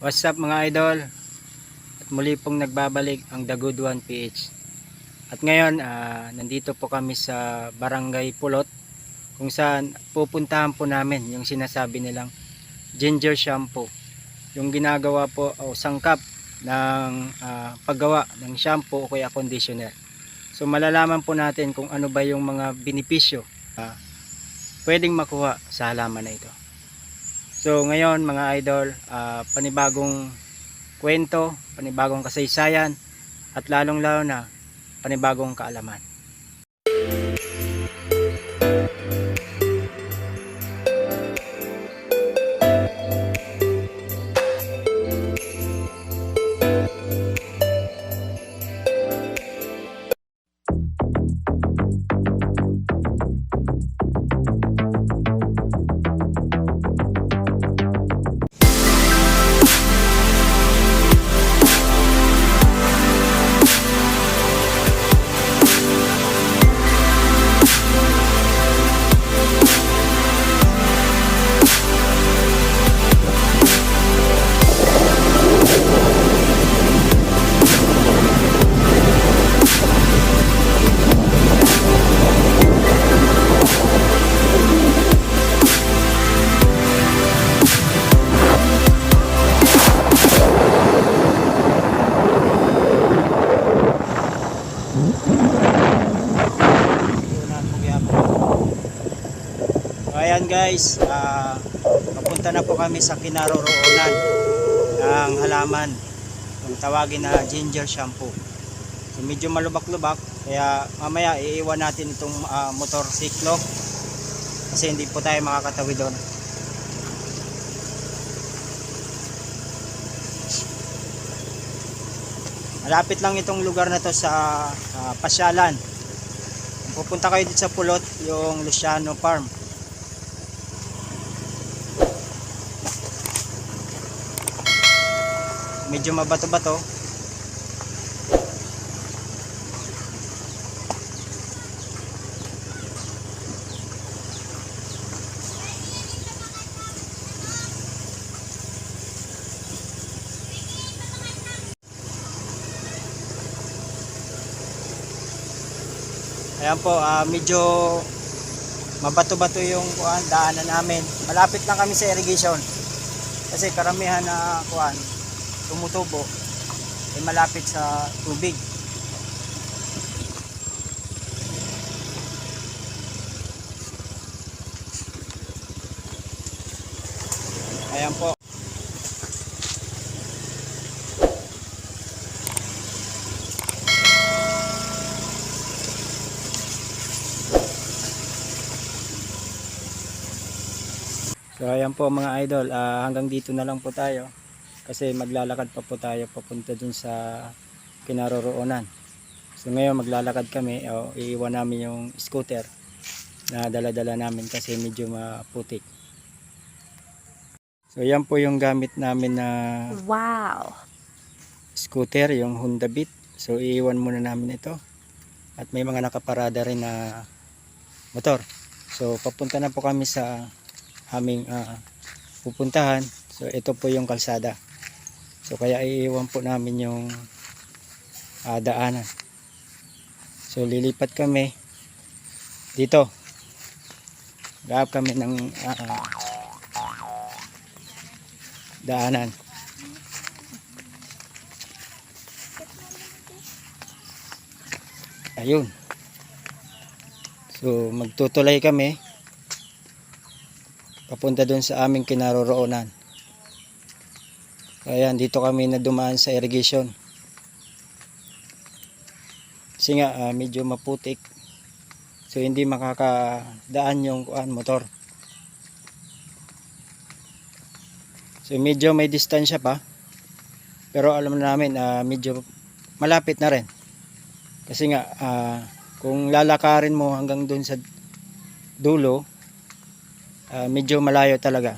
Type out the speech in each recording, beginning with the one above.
What's up mga idol? At muli pong nagbabalik ang The Good One PH. At ngayon, ah, nandito po kami sa Barangay Pulot kung saan pupuntahan po namin yung sinasabi nilang ginger shampoo. Yung ginagawa po o sangkap ng ah, paggawa ng shampoo o kaya conditioner. So malalaman po natin kung ano ba yung mga benepisyo ah, pwedeng makuha sa halaman na ito. So ngayon mga idol, ah, panibagong kwento, panibagong kasaysayan at lalong lalo na panibagong kaalaman. Guys, papunta na po kami sa kinaroroonan ng halaman yung tawagin na ginger shampoo. So, medyo malubak-lubak kaya mamaya iiwan natin itong ah, motor siklo kasi hindi po tayo makakatawid doon. Malapit lang itong lugar na to sa ah, Pasyalan. Kung pupunta kayo dito sa Pulot, yung Luciano Farm. Medyo mabato-bato. Ayan po, ah, medyo mabato-bato yung kuan, daanan namin. Malapit lang kami sa irrigation. Kasi karamihan na kuan, tumutubo ay malapit sa tubig. Ayan po. So ayan po mga idol, ah, hanggang dito na lang po tayo kasi maglalakad pa po tayo papunta dun sa kinaroroonan. So ngayon maglalakad kami, o iiwan namin yung scooter na dala-dala namin kasi medyo maputik. So yan po yung gamit namin na Wow. scooter, yung Honda Beat. So iiwan muna namin ito. At may mga nakaparada rin na motor. So papunta na po kami sa aming ah, pupuntahan. So ito po yung kalsada. So kaya iiwan po namin yung ah, daanan. So lilipat kami dito. Gahap kami ng ah, daanan. Ayun. So magtutulay kami papunta doon sa aming kinaroroonan. Kaya dito kami na dumaan sa irrigation. Kasi nga ah, medyo maputik. So hindi makakadaan yung kuan motor. So medyo may distansya pa. Pero alam na namin ah, medyo malapit na rin. Kasi nga ah, kung lalakarin mo hanggang doon sa dulo, ah, medyo malayo talaga.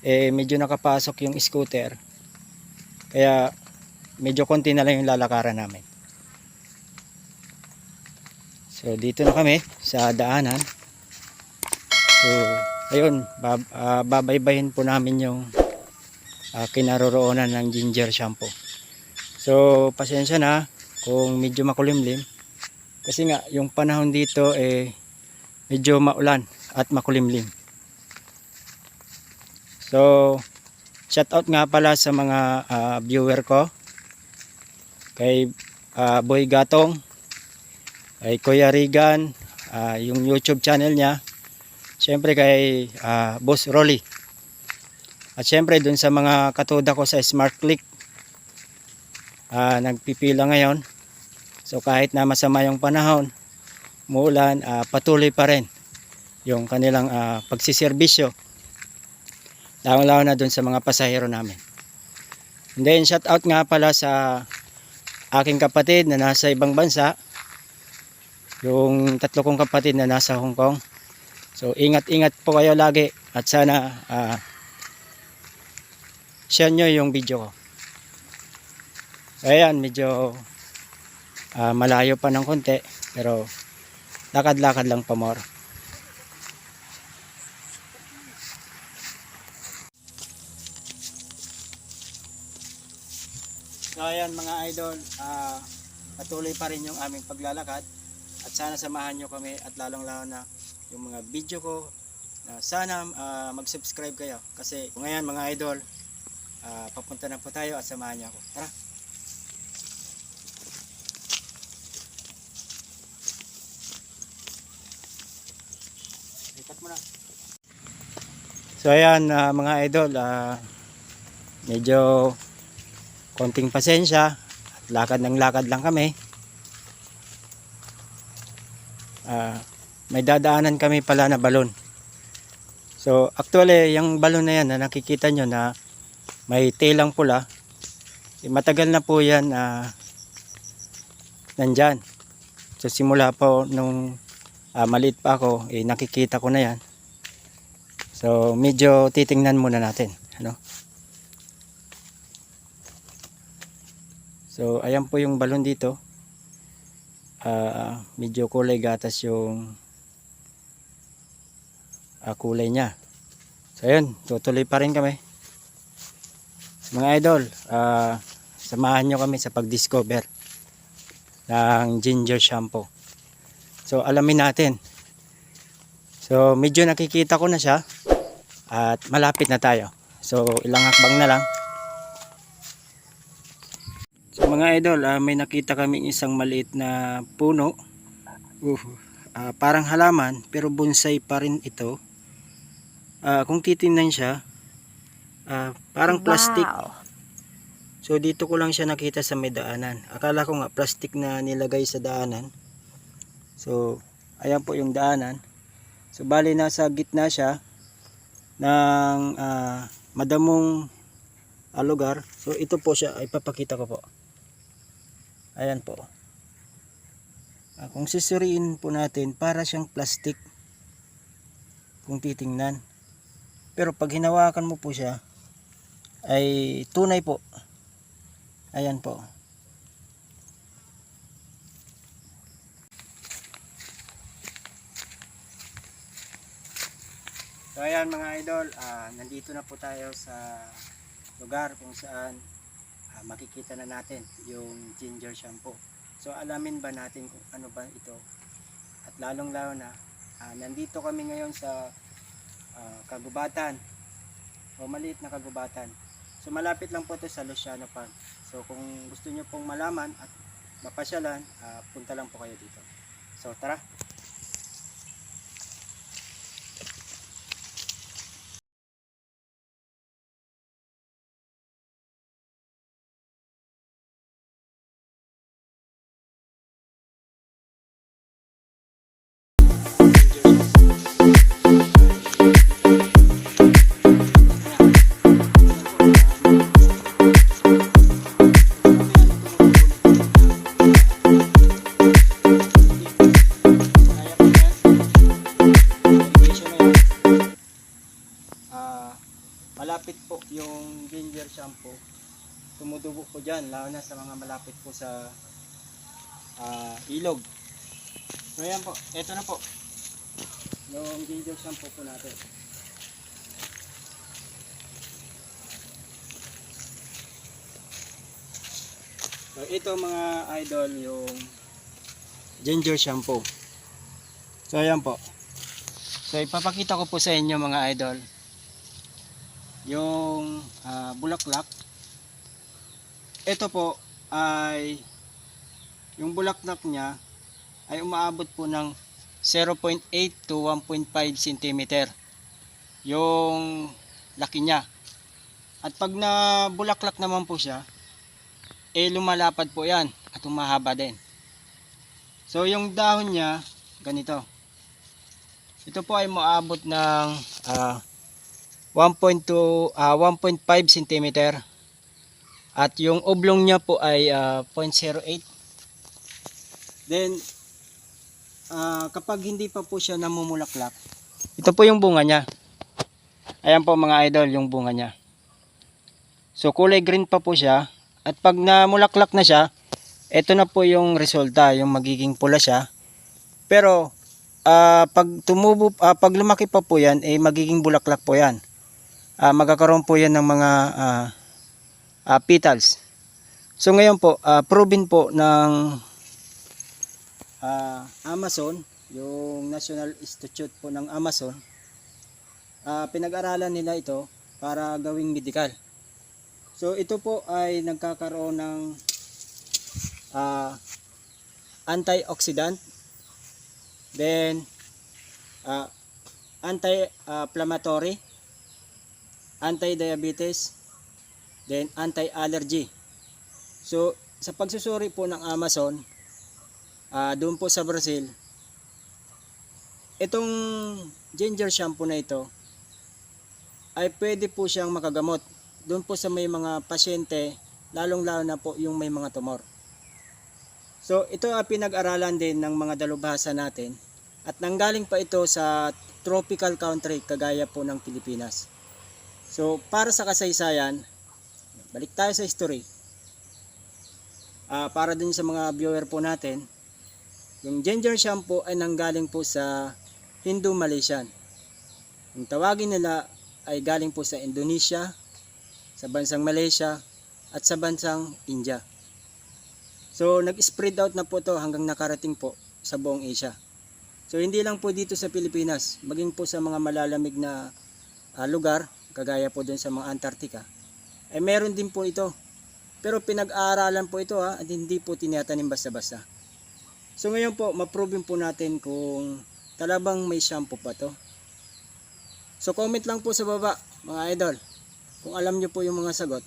Eh medyo nakapasok yung scooter. Kaya medyo konti na lang yung lalakaran namin. So dito na kami sa daanan. So ayun, bab, ah, babaybayin po namin yung ah, kinaroroonan ng ginger shampoo. So, pasensya na kung medyo makulimlim. Kasi nga, yung panahon dito eh medyo maulan at makulimlim. So, shout out nga pala sa mga ah, viewer ko. Kay ah, Boy Gatong, kay Kuya Regan, ah, yung YouTube channel niya. Siyempre kay ah, Boss Rolly. At siyempre dun sa mga katuda ko sa Smart Click. ah, nagpipila ngayon. So kahit na masama yung panahon, muulan, ah, patuloy pa rin yung kanilang ah, pagsiservisyo. Lalo-lalo na dun sa mga pasahero namin. And then shout out nga pala sa aking kapatid na nasa ibang bansa. Yung tatlo kong kapatid na nasa Hong Kong. So ingat-ingat po kayo lagi at sana ah share nyo yung video ko. Ayan, medyo ah, malayo pa ng konti pero lakad-lakad lang pa more. So ayan mga idol, ah, patuloy pa rin yung aming paglalakad at sana samahan nyo kami at lalong lalo na yung mga video ko na sana ah, mag-subscribe kayo kasi ngayon mga idol ah, papunta na po tayo at samahan niyo ako. Tara! Lipat na. So ayan ah, mga idol, ah, medyo konting pasensya at lakad ng lakad lang kami. Ah, may dadaanan kami pala na balon. So actually yung balon na yan na nakikita nyo na may telang pula, eh, matagal na po yan ah, nandyan. So simula po nung ah, maliit pa ako, eh, nakikita ko na yan. So medyo titingnan muna natin. Ano? So ayan po yung balon dito. Ah, medyo kulay gatas yung ah, kulay niya. So ayun, tutuloy pa rin kami. Mga idol, ah, samahan nyo kami sa pag-discover ng ginger shampoo. So alamin natin. So medyo nakikita ko na siya at malapit na tayo. So ilang hakbang na lang. Mga idol, ah, may nakita kaming isang maliit na puno. Uh, ah, parang halaman pero bonsai pa rin ito. Ah, kung titingnan siya, ah, parang plastic. So dito ko lang siya nakita sa may daanan. Akala ko nga plastic na nilagay sa daanan. So ayan po yung daanan. So bali nasa gitna siya ng ah, madamong ah, lugar. So ito po siya, ipapakita ko po. Ayan po. Ah, kung sisiriin po natin, para siyang plastic. Kung titingnan. Pero pag hinawakan mo po siya, ay tunay po. Ayan po. So ayan mga idol, ah, nandito na po tayo sa lugar kung saan ah, makikita na natin yung ginger shampoo. So alamin ba natin kung ano ba ito? At lalong lalo na, ah, nandito kami ngayon sa ah, kagubatan o maliit na kagubatan. So malapit lang po ito sa Luciano Park. So kung gusto nyo pong malaman at mapasyalan, ah, punta lang po kayo dito. So tara! po dyan, lalo na sa mga malapit po sa uh, ilog. So yan po, eto na po. Yung ginger shampoo po natin. So ito mga idol yung ginger shampoo. So ayan po. So ipapakita ko po sa inyo mga idol yung uh, bulaklak ito po ay yung bulaklak niya ay umaabot po ng 0.8 to 1.5 cm yung laki niya. At pag na bulaklak naman po siya, eh lumalapad po yan at humahaba din. So yung dahon niya, ganito. Ito po ay maabot ng ah, 1.2 ah, 1.5 cm at yung oblong niya po ay ah, 0.08 then ah, kapag hindi pa po siya namumulaklak ito po yung bunga niya. Ayan po mga idol yung bunga niya. So kulay green pa po siya. At pag namulaklak na siya ito na po yung resulta yung magiging pula siya. Pero ah, pag tumubo ah, pag lumaki pa po yan eh magiging bulaklak po yan. Ah, magkakaroon po yan ng mga ah, ah, petals. So ngayon po, ah, proven po ng ah, Amazon, yung National Institute po ng Amazon, ah, pinag-aralan nila ito para gawing medical. So ito po ay nagkakaroon ng ah, antioxidant, then ah, anti-inflammatory, anti-diabetes, then anti-allergy. So, sa pagsusuri po ng Amazon, ah doon po sa Brazil, itong ginger shampoo na ito, ay pwede po siyang makagamot. Doon po sa may mga pasyente, lalong-lalo na po yung may mga tumor. So, ito ay pinag-aralan din ng mga dalubhasa natin at nanggaling pa ito sa tropical country kagaya po ng Pilipinas. So, para sa kasaysayan, balik tayo sa history. Ah, para din sa mga viewer po natin, yung ginger shampoo ay nanggaling po sa Hindu Malaysian. Yung tawagin nila ay galing po sa Indonesia, sa bansang Malaysia, at sa bansang India. So, nag-spread out na po to hanggang nakarating po sa buong Asia. So, hindi lang po dito sa Pilipinas, maging po sa mga malalamig na ah, lugar, kagaya po dun sa mga Antarctica, ay meron din po ito. Pero pinag-aaralan po ito ha, at hindi po tinatanim basta-basta. So ngayon po, ma-proven po natin kung talabang may shampoo pa to. So comment lang po sa baba, mga idol, kung alam nyo po yung mga sagot.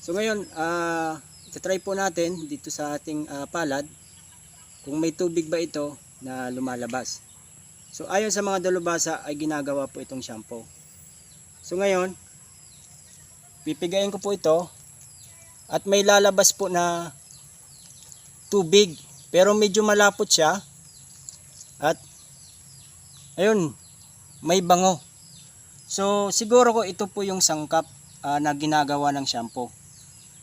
So ngayon, ah, try po natin dito sa ating ah, palad, kung may tubig ba ito na lumalabas. So ayon sa mga dalubasa ay ginagawa po itong shampoo. So ngayon, pipigayin ko po ito. At may lalabas po na tubig. Pero medyo malapot siya. At ayun may bango. So siguro ko ito po yung sangkap ah, na ginagawa ng shampoo.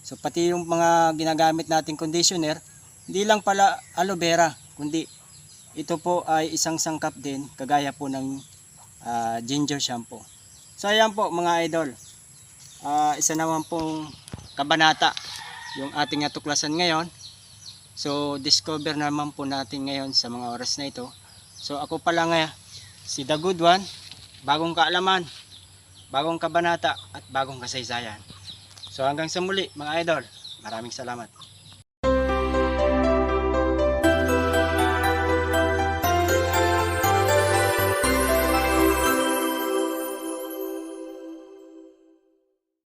So pati yung mga ginagamit nating conditioner hindi lang pala aloe vera kundi ito po ay isang sangkap din kagaya po ng ah, ginger shampoo. So ayan po mga idol Ah, isa naman pong kabanata yung ating natuklasan ngayon. So, discover naman po natin ngayon sa mga oras na ito. So, ako pala nga si The Good One, bagong kaalaman, bagong kabanata at bagong kasaysayan. So, hanggang sa muli mga idol, maraming salamat.